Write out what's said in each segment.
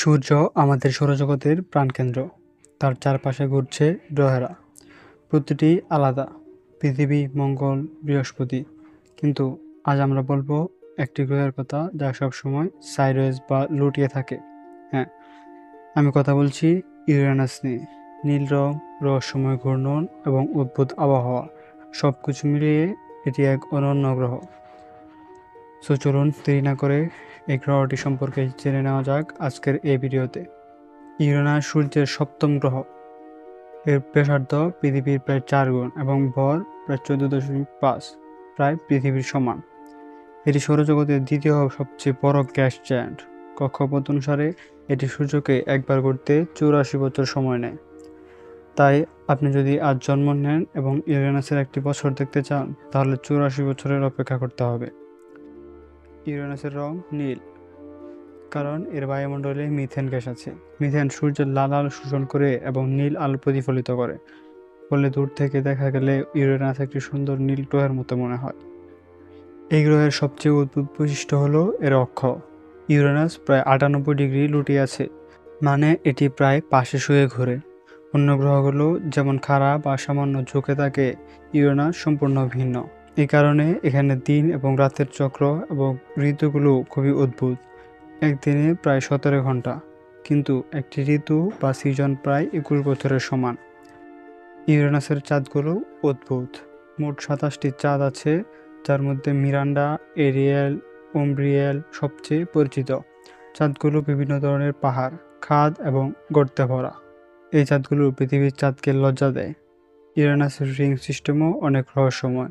সূর্য আমাদের সৌরজগতের প্রাণকেন্দ্র। তার চারপাশে ঘুরছে গ্রহেরা। প্রতিটি আলাদা। পৃথিবী, মঙ্গল, বৃহস্পতি। কিন্তু আজ আমরা বলব একটি গ্রহের কথা যা সবসময় সাইরয়েস বা লুটিয়ে থাকে। হ্যাঁ আমি কথা বলছি ইউরেনাস নিয়ে। নীল রং, রহস্যময় ঘূর্ণন এবং অদ্ভুত আবহাওয়া। সব কিছু মিলিয়ে এটি এক অনন্য গ্রহ। সো চলুন দেরি না করে এই গ্রহটি সম্পর্কে জেনে নেওয়া যাক আজকের এই ভিডিওতে। ইউরেনাস সূর্যের সপ্তম গ্রহ। এর ব্যাসার্ধ পৃথিবীর প্রায় চার গুণ এবং ভর প্রায় চোদ্দ দশমিক পাঁচ, প্রায় পৃথিবীর সমান। এটি সৌরজগতের দ্বিতীয় সবচেয়ে বড় গ্যাস জায়ান্ট কক্ষপথ অনুসারে এটি সূর্যকে একবার ঘুরতে চৌরাশি বছর সময় নেয়। তাই আপনি যদি আজ জন্ম নেন এবং ইউরেনাসের একটি বছর দেখতে চান, তাহলে চৌরাশি বছরের অপেক্ষা করতে হবে। ইউরেনাসের রং নীল, কারণ এর বায়ুমণ্ডলে মিথেন গ্যাস আছে। মিথেন সূর্যের লাল আলো শোষণ করে এবং নীল আলো প্রতিফলিত করে। ফলে দূর থেকে দেখা গেলে ইউরেনাস একটি সুন্দর নীল গ্রহের মতো মনে হয়। এই গ্রহের সবচেয়ে অদ্ভুত বৈশিষ্ট্য হলো এর অক্ষ। ইউরেনাস প্রায় আটানব্বই ডিগ্রি লুটিয়ে আছে মানে এটি প্রায় পাশে শুয়ে ঘোরে। অন্য গ্রহগুলো যেমন খারাপ বা সামান্য ঝুঁকে থাকে, ইউরেনাস সম্পূর্ণ ভিন্ন। এই কারণে এখানে দিন এবং রাতের চক্র এবং ঋতুগুলো খুবই অদ্ভুত। একদিনে প্রায় সতেরো ঘণ্টা, কিন্তু একটি ঋতু বা সিজন প্রায় একুশ বছরের সমান। ইউরেনাসের চাঁদগুলো অদ্ভুত। মোট সাতাশটি চাঁদ আছে, যার মধ্যে মিরান্ডা, এরিয়েল ওমব্রিয়েল সবচেয়ে পরিচিত। চাঁদগুলো বিভিন্ন ধরনের পাহাড়, খাদ এবং গর্তে ভরা। এই চাঁদগুলো পৃথিবীর চাঁদকে লজ্জা দেয়। ইউরেনাসের রিং সিস্টেমও অনেক রহস্যময়।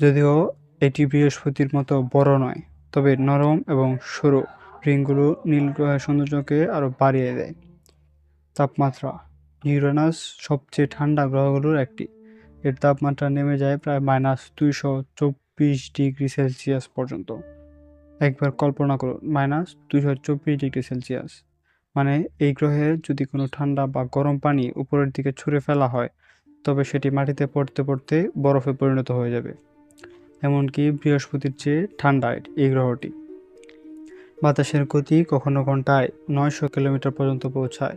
যদিও এটি বৃহস্পতির মতো বড় নয়, তবে নরম এবং সরু রিংগুলো নীল গ্রহের সৌন্দর্যকে আরও বাড়িয়ে দেয়। তাপমাত্রা ইউরেনাস সবচেয়ে ঠান্ডা গ্রহগুলোর একটি। এর তাপমাত্রা নেমে যায় প্রায় মাইনাস দুইশো চব্বিশ ডিগ্রি সেলসিয়াস পর্যন্ত। একবার কল্পনা করুন, মাইনাস দুইশো চব্বিশ ডিগ্রি সেলসিয়াস। মানে এই গ্রহে যদি কোনো ঠান্ডা বা গরম পানি উপরের দিকে ছুঁড়ে ফেলা হয়, তবে সেটি মাটিতে পড়তে পড়তে বরফে পরিণত হয়ে যাবে। এমনকি বৃহস্পতির চেয়ে ঠান্ডা এই গ্রহটি। বাতাসের গতি কখনো ঘন্টায় নয়শো কিলোমিটার পর্যন্ত পৌঁছায়।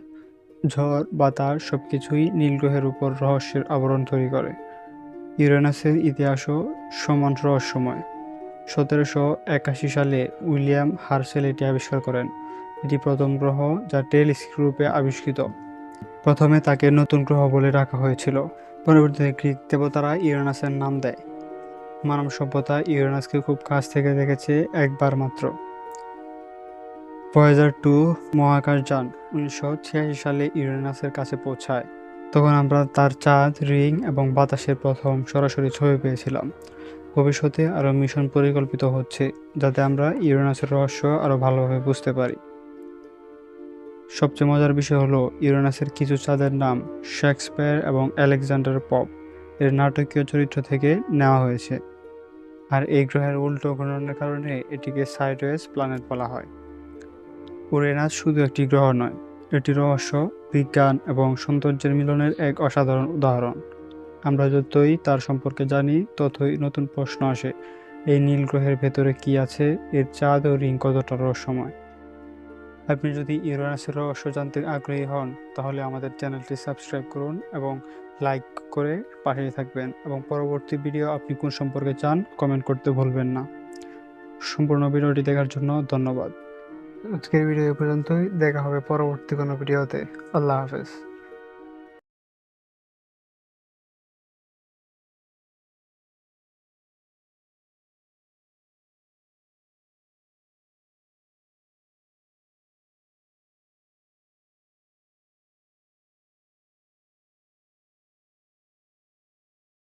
ঝড়, বাতাস সব কিছুই নীল গ্রহের উপর রহস্যের আবরণ তৈরি করে। ইউরেনাসের ইতিহাসও সমান রহস্যময়। সতেরোশো একাশি সালে উইলিয়াম হার্সেল এটি আবিষ্কার করেন। এটি প্রথম গ্রহ যা টেলিস্কোপে আবিষ্কৃত। প্রথমে তাকে নতুন গ্রহ বলে রাখা হয়েছিল। পরবর্তীতে গ্রিক দেবতারা ইউরেনাসের নাম দেয়। মানব সভ্যতা ইউরেনাসকে খুব কাছ থেকে দেখেছে একবার মাত্র। ভয়েজার টু মহাকাশ যান, উনিশশো ছিয়াশি সালে ইউরেনাসের কাছে পৌঁছায়। তখন আমরা তার চাঁদ, রিং এবং বাতাসের প্রথম সরাসরি ছবি পেয়েছিলাম। ভবিষ্যতে আরও মিশন পরিকল্পিত হচ্ছে, যাতে আমরা ইউরেনাসের রহস্য আরও ভালোভাবে বুঝতে পারি। সবচেয়ে মজার বিষয় হলো, ইউরেনাসের কিছু চাঁদের নাম, শেক্সপিয়ার এবং আলেকজান্ডার পপ। এর নাটকীয় চরিত্র থেকে নেওয়া হয়েছে। আর এই গ্রহের উল্টো ঘূর্ণনের কারণে এটিকে সাইডওয়েজ প্ল্যানেট বলা হয়। উরেনাস শুধু একটি গ্রহ নয়, এটি রহস্য, বিজ্ঞান এবং সৌন্দর্যের মিলনের এক অসাধারণ উদাহরণ। আমরা যতই তার সম্পর্কে জানি, ততই নতুন প্রশ্ন আসে, এই নীল গ্রহের ভেতরে কি আছে, এর চাঁদ ও রিং কতটা রহস্যময়? আপনি যদি ইউরেনাসের রহস্য জানতে আগ্রহী হন, তাহলে আমাদের চ্যানেলটি সাবস্ক্রাইব করুন এবং লাইক করে পাঠিয়ে থাকবেন। এবং পরবর্তী ভিডিও আপনি কোন সম্পর্কে চান কমেন্ট করতে ভুলবেন না। সম্পূর্ণ ভিডিওটি দেখার জন্য ধন্যবাদ। আজকের ভিডিও পর্যন্তই। দেখা হবে পরবর্তী কোনো ভিডিওতে। আল্লাহ হাফেজ।